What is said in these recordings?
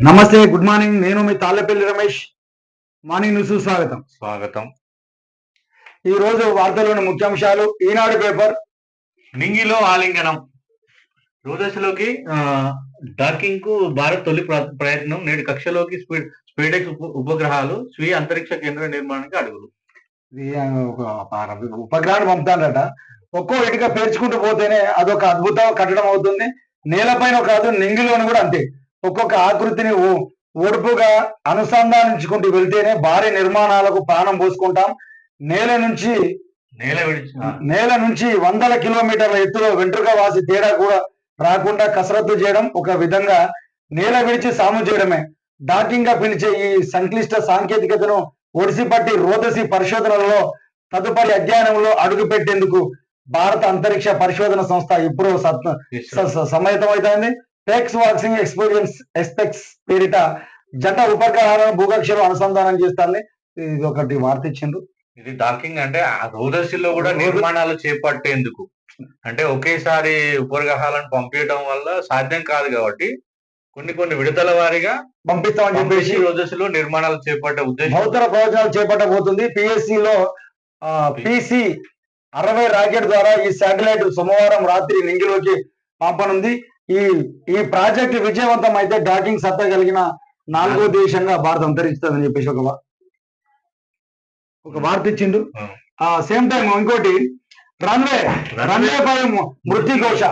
నమస్తే good morning. నేను మీ తాళ్ళపల్లి రమేష్. మార్నింగ్ న్యూస్ స్వాగతం. స్వాగతం. ఈ రోజు వార్తల్లోని ముఖ్యాంశాలు. ఈనాడు పేపర్. నింగిలో ఆలింగనం. రోజస్లోకి డాకింగ్కు భారత్ తొలి ప్ర- ప్రయత్నం నేడు కక్షలోకి స్పీడ్ స్పీడెక్స్ ఉప- ఉపగ్రహాలు స్వీయ అంతరిక్ష కేంద్ర నిర్మాణానికి అడుగులు. ఇది ఒక ఉపగ్రహాన్ని పంపుతాడట ఒక్కో ఇటుక పేర్చుకుంటూ పోతేనే అదొక అద్భుత కట్టడం అవుతుంది. నేలపైన కాదు నింగిలోని కూడా అంతే. ఒక్కొక్క ఆకృతిని ఓడుపుగా అనుసంధానించుకుంటూ వెళ్తేనే భారీ నిర్మాణాలకు ప్రాణం పోసుకుంటాం. నేల నుంచి నేల నేల నుంచి వందల కిలోమీటర్ల ఎత్తులో వెంట్రుక వాసి తేడా కూడా రాకుండా కసరత్తు చేయడం ఒక విధంగా నేల విడిచి సాము చేయడమే. డాకింగ్గా పిలిచే ఈ సంక్లిష్ట సాంకేతికతను ఒడిసిపట్టి రోదసి పరిశోధనలలో తదుపరి అధ్యయనంలో అడుగు పెట్టేందుకు భారత అంతరిక్ష పరిశోధన సంస్థ ఇస్రో. సమాయత్తమైంది టెక్స్ వాక్సింగ్ ఎక్స్పీరియన్స్ ఎస్పెక్స్ పేరిట జంట ఉపగ్రహాలను భూకక్షలో అనుసంధానం చేస్తారని ఇది ఒకటి వార్త ఇచ్చిండ్రు. ఇది డాకింగ్ అంటే ఆ రోజస్లో కూడా నిర్మాణాలు చేపట్టేందుకు. అంటే ఒకేసారి ఉపగ్రహాలను పంపించడం వల్ల సాధ్యం కాదు కాబట్టి కొన్ని కొన్ని విడతల వారీగా పంపిస్తామని చెప్పేసి రోజస్లో నిర్మాణాలు చేపట్టే ఉద్దేశం. బహుతర ప్రయోజనాలు చేపట్టబోతుంది. పిఎస్సి లో పిసి అరవై రాకెట్ ద్వారా ఈ శాటిలైట్ సోమవారం రాత్రి నింగిలోకి పంపనుంది. ఈ ఈ ప్రాజెక్ట్ విజయవంతం అయితే డాకింగ్ సత్తా కలిగిన నాలుగో దేశంగా భారత్ అంతరిస్తుందని చెప్పేసి ఒక ఒక వార్త ఇచ్చిండు. ఆ. సేమ్ టైం ఇంకోటి రన్వే రన్వే. పై ము- మృత్యుఘోష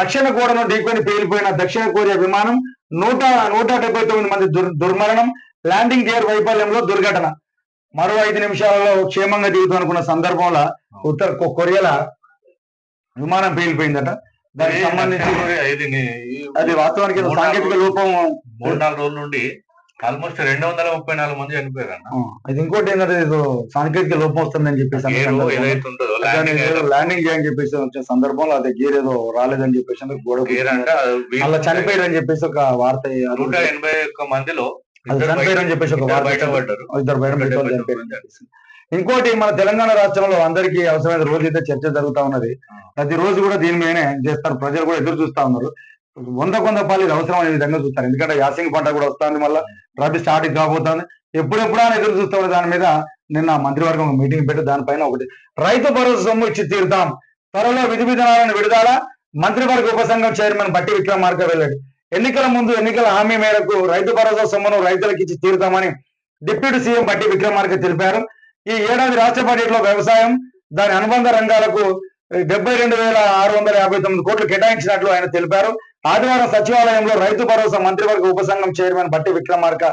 రక్షణ గోడను ఢీకొని పేలిపోయిన దక్షిణ కొరియా విమానం నూట నూట డెబ్బై తొమ్మిది మంది దుర్ దుర్మరణం ల్యాండింగ్ గేర్ వైఫల్యంలో దుర్ఘటన. మరో ఐదు నిమిషాలలో క్షేమంగా దిగుతూ అనుకున్న సందర్భంలో ఉత్తర కొరియాల విమానం పేలిపోయిందట. దానికి సంబంధించి అది వాస్తవానికి సాంకేతిక నాలుగు- లోపం మూడు నాలుగు రోజుల నుండి ఆల్మోస్ట్ రెండు వందల ముప్పై నాలుగు మంది చనిపోయారు ఇది ఇంకోటి ఏంటంటే ఏదో సాంకేతిక లోపం వస్తుందని చెప్పేసి ల్యాండింగ్ చేయని చెప్పేసి వచ్చిన సందర్భంలో అది గేర్ ఏదో రాలేదని చెప్పేసి గోడ గేర్ అది అలా చనిపోయారని చెప్పేసి ఒక వార్త అది నూట ఎనభై ఒక్క మందిలో అది ఇద్దరు చనిపోయారని చెప్పేసి ఒక వార్త బయటపడ్డారు ఇద్దరు బయట ఇంకోటి మన తెలంగాణ రాష్ట్రంలో అందరికీ అవసరమైన రోజు అయితే చర్చ జరుగుతా ఉన్నది. ప్రతి రోజు కూడా దీని మీదనే చేస్తారు. ప్రజలు కూడా ఎదురు చూస్తా ఉన్నారు. వంద కొంద పాలు అవసరం అనే విధంగా చూస్తారు. ఎందుకంటే యాసింగ్ పంట కూడా వస్తుంది మళ్ళీ. రబీ స్టార్ట్ కాబోతుంది. ఎప్పుడెప్పుడు అని ఎదురు చూస్తా ఉన్న దాని మీద నిన్న మంత్రివర్గం మీటింగ్ పెట్టి దానిపైన ఒకటి. రైతు భరోసా సొమ్ము ఇచ్చి తీరుతాం. త్వరలో విధి విధానాలను విడుదల? మంత్రివర్గ ఉపసంఘం చైర్మన్ బట్టి విక్రమార్క వెళ్ళాడు. ఎన్నికల ముందు ఎన్నికల హామీ మేరకు రైతు భరోసా సొమ్మును రైతులకు ఇచ్చి తీరుతామని డిప్యూటీ సీఎం బట్టి విక్రమార్క తెలిపారు. ఈ ఏడాది రాష్ట్ర బడ్జెట్లో వ్యవసాయం దాని అనుబంధ రంగాలకు డెబ్బై రెండు వేల ఆరు వందల యాభై తొమ్మిది కోట్లు కేటాయించినట్లు ఆయన తెలిపారు. ఆదివారం సచివాలయంలో రైతు భరోసా మంత్రివర్గ ఉపసంఘం చైర్మన్ బట్టి విక్రమార్క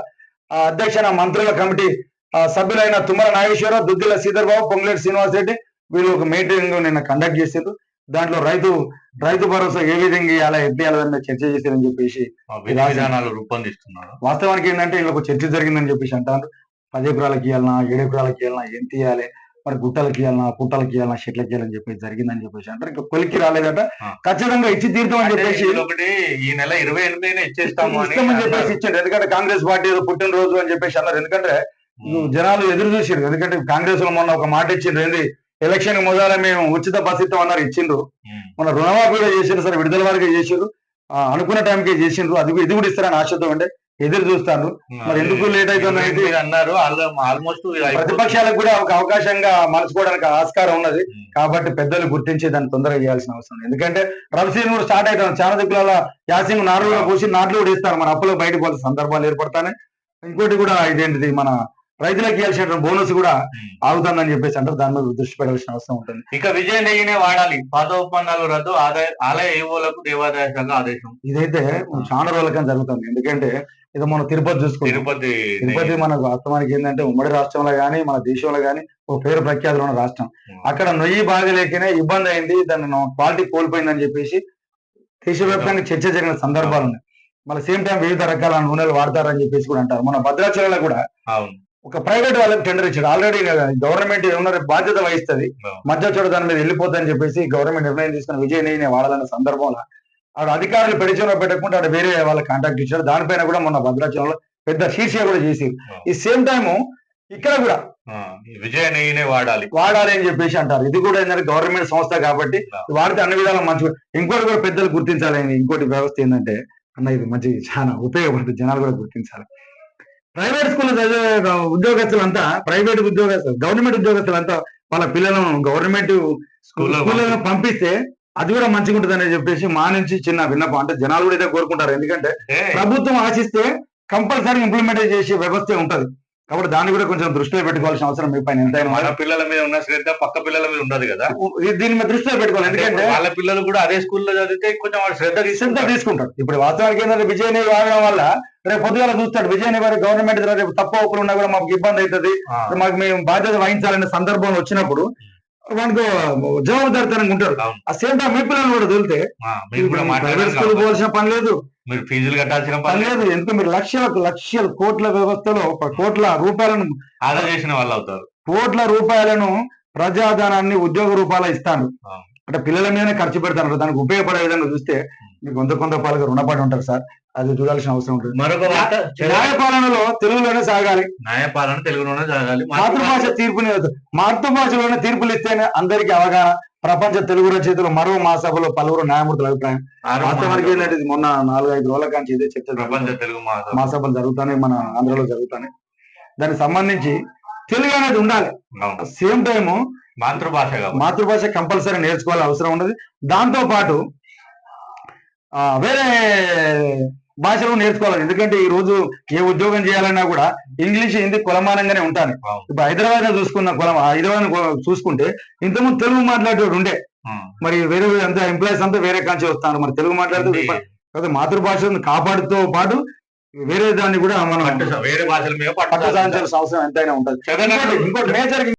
అధ్యక్షన మంత్రుల కమిటీ సభ్యులైన తుమ్మల నాగేశ్వరరావు దుద్దిల శ్రీధర్ బాబు పొంగులేటి శ్రీనివాస్ రెడ్డి వీళ్ళు ఒక మీటింగ్ నిన్న కండక్ట్ చేశారు. దాంట్లో రైతు రైతు భరోసా ఏ విధంగా ఇవ్వాలా ఇవ్వాలని చర్చ చేశారని చెప్పేసి విధానాలు రూపొందిస్తున్నారు. వాస్తవానికి ఏంటంటే వీళ్ళకు చర్చ జరిగిందని చెప్పేసి అంటారు. పది ఎకరాలకి ఇవ్వాలన్నా ఏడు ఎకరాలకి ఇవ్వాలన్నా ఎంత ఇవ్వాలి మరి గుట్టలకి ఇవ్వాలన్నా పుట్టలకి ఇవ్వాలన్నా చెట్లకి ఇవ్వాలని చెప్పేసి జరిగిందని చెప్పేసి అంటారు ఇంకా కొలికి రాలేదట. ఖచ్చితంగా ఇచ్చి తీరుతామని అంటే చెప్పేసి ఒకటి ఈ నెల ఇరవై ఎనిమిదినే ఇచ్చేస్తాము అని చెప్పేసి. ఇచ్చిండు. ఎందుకంటే కాంగ్రెస్ పార్టీ ఏదో పుట్టినరోజు అని చెప్పేసి అన్నారు. ఎందుకంటే. జనాలు ఎదురు చూసారు ఎందుకంటే కాంగ్రెస్లో మొన్న ఒక మాట ఇచ్చిండ్రు. ఏంది? ఎలక్షన్ మొదల మేము ఉచిత బస్ ఇస్తాం అన్నారు ఇచ్చిండ్రు. మన రుణమాఫీ కూడా చేసిండ్రు సరే. విడుదల వారికి చేసిండ్రు. అనుకున్న టైంకి చేసిండ్రు. అది ఇది కూడా ఇస్తారని ఆశతో ఉంటే ఎదురు చూస్తారు మరి ఎందుకు లేట్ అవుతుంది అన్నారు? ఆల్మోస్ట్ ప్రతిపక్షాలకు కూడా ఒక అవకాశంగా మలుచుకోవడానికి ఆస్కారం ఉన్నది. కాబట్టి పెద్దలు గుర్తించి దాన్ని తొందరగా చేయాల్సిన అవసరం ఉంది. ఎందుకంటే రబసీన్ కూడా స్టార్ట్ అవుతాం చాలా దిక్కుల యాసింగ్ కూడా పోసి నాట్లు కూడా ఇస్తారు. మన అప్పులో బయటకు పోతే సందర్భాలు ఏర్పడతానే. ఇంకోటి కూడా ఇదేంటిది? మన రైతులకు ఇవ్వాల్సిన బోనస్ కూడా ఆగుతుందని చెప్పేసి అంటారు. దాని మీద దృష్టి పెట్టాల్సిన అవసరం ఉంటుంది. ఇక విజయ నెయ్యినే వాడాలి. పాత ఒప్పందాలు రద్దు ఆదాయ ఆలయ ఏవోలకు దేవాదాయ శాఖ ఆదేశం. ఇదైతే చాలా రోజులకని జరుగుతుంది. ఎందుకంటే ఇది మనం తిరుపతి చూసుకుంటాం తిరుపతి తిరుపతి మనకు వాస్తవానికి ఏంటంటే ఉమ్మడి రాష్ట్రంలో గానీ మన దేశంలో గానీ ఒక పేరు ప్రఖ్యాతులు ఉన్న రాష్ట్రం. అక్కడ నొయ్యి బాగలేకనే ఇబ్బంది అయింది దాన్ని క్వాలిటీ కోల్పోయిందని చెప్పేసి దేశవ్యాప్తంగా చర్చ జరిగిన సందర్భాలు ఉన్నాయి. మళ్ళీ సేమ్ టైం వివిధ రకాల నూనెలు వాడతారని చెప్పేసి కూడా అంటారు. మన భద్రాచలంలో కూడా ఒక ప్రైవేట్ వాళ్ళకి టెండర్ ఇచ్చాడు ఆల్రెడీ గవర్నమెంట్ ఏమన్నా బాధ్యత వహిస్తుంది. మధ్య చోట దాని మీద వెళ్ళిపోద్దని చెప్పేసి గవర్నమెంట్ నిర్ణయం తీసుకున్న విజయ్ నెయ్యిని వాడాలన్న సందర్భంలో ఆడ అధికారులు పెడిచంలో పెట్టకుండా ఆడ వేరే వాళ్ళ కాంటాక్ట్ ఇచ్చారు. దానిపైన కూడా మొన్న భద్రాచలంలో పెద్ద శీర్షిక కూడా చేసి ఈ సేమ్ టైము ఇక్కడ కూడా ఆ, ఈ విజయ నెయ్యినే వాడాలి. వాడాలి అని చెప్పేసి అంటారు. ఇది కూడా ఏంటంటే గవర్నమెంట్ సంస్థ కాబట్టి వాడితే అన్ని విధాలు మంచి ఇంకోటి కూడా పెద్దలు గుర్తించాలి. ఇంకోటి వ్యవస్థ ఏంటంటే అన్న ఇది మంచి చాలా ఉపయోగపడుతుంది. జనాలు కూడా గుర్తించాలి. ప్రైవేట్ స్కూల్ చదివే ఉద్యోగస్తులంతా ప్రైవేట్ ఉద్యోగస్తులు గవర్నమెంట్ ఉద్యోగస్తులంతా వాళ్ళ పిల్లలను గవర్నమెంట్ స్కూళ్ళలో పంపిస్తే అది కూడా మంచిగా ఉంటుందని చెప్పేసి మా నుంచి చిన్న విన్నపం. అంటే జనాలు కూడా ఇదే కోరుకుంటారు. ఎందుకంటే ప్రభుత్వం ఆశిస్తే కంపల్సరీ ఇంప్లిమెంట్ చేసే వ్యవస్థ ఉంటది. కాబట్టి దాన్ని కూడా కొంచెం దృష్టిలో పెట్టుకోవాల్సిన అవసరం మీ పైన మన. పిల్లల మీద ఉన్న శ్రద్ధ పక్క పిల్లల మీద ఉండదు కదా. దీని మీద దృష్టిలో పెట్టుకోవాలి. ఎందుకంటే వాళ్ళ పిల్లలు కూడా అదే స్కూల్లో చదివితే కొంచెం వాడు శ్రద్ధ శ్రద్ధ తీసుకుంటారు. ఇప్పుడు వాస్తవానికి ఏంటంటే విజయనిధి వాడడం వల్ల రేపు పొద్దుగాల చూస్తాడు. విజయనిధి వారి గవర్నమెంట్ రేపు తప్పు ఒప్పులు ఉన్నా కూడా మాకు ఇబ్బంది అవుతుంది. మాకు మేము బాధ్యత వహించాలనే సందర్భం వచ్చినప్పుడు వానికి జవాబుదారితనంగా ఉంటారు. ఆ సేమ్ టైం మీ పిల్లలు కూడా మాట్లాడారు స్కూల్ పోవాల్సిన పని లేదు. మీరు ఫీజులు కట్టాల్సిన పని లేదు. ఎందుకంటే మీరు లక్షలకు లక్షల కోట్ల వ్యవస్థలో ఒక కోట్ల రూపాయలను ఆదా చేసిన వాళ్ళు అవుతారు. కోట్ల రూపాయలను ప్రజాధనాన్ని ఉద్యోగ రూపాయలు ఇస్తాను. అంటే పిల్లల మీదనే ఖర్చు పెడతాను. దానికి ఉపయోగపడే విధంగా చూస్తే మీకు కొంత కొంత పాలుగా రుణపడి ఉంటారు సార్. అది చూడాల్సిన అవసరం ఉంటుంది. మరొక వార్త న్యాయపాలనలో తెలుగులోనే సాగాలి. న్యాయపాలన తెలుగులోనే జరగాలి మాతృభాష తీర్పుని మాతృభాషలోనే తీర్పులు ఇస్తేనే అందరికీ అవగాహన. ప్రపంచ తెలుగు రచయితలు మరో మా సభలో పలువురు న్యాయమూర్తుల అభిప్రాయం. వాస్తవానికి ఏంటంటే ఇది మొన్న నాలుగైదు రోజుల కాంచి ఇదే చర్చ ప్రపంచ. తెలుగు మాసం మా సభలు జరుగుతాయి మన ఆంధ్రలో జరుగుతాయి దానికి సంబంధించి తెలుగు అనేది ఉండాలి. సేమ్ టైము మాతృభాష మాతృభాష కంపల్సరీ నేర్చుకోవాల్సిన అవసరం ఉన్నది. దాంతో పాటు వేరే భాషలు నేర్చుకోవాలి. ఎందుకంటే ఈ రోజు ఏ ఉద్యోగం చేయాలన్నా కూడా ఇంగ్లీష్ హిందీ కులమానంగానే ఉంటాను. ఇప్పుడు హైదరాబాద్ చూసుకున్న కులం హైదరాబాద్ చూసుకుంటే ఇంతకుముందు తెలుగు మాట్లాడేవాడు ఉండే. మరి వేరే అంతా ఎంప్లాయీస్ అంతా వేరే కాంచి వస్తారు. మరి తెలుగు మాట్లాడుతూ మాతృభాషను కాపాడుతూ పాటు వేరే దాన్ని కూడా మనం వేరే భాషల మీద పట్టు అవసరం ఎంతైనా ఉంటుంది. ఇంకోటి మేజర్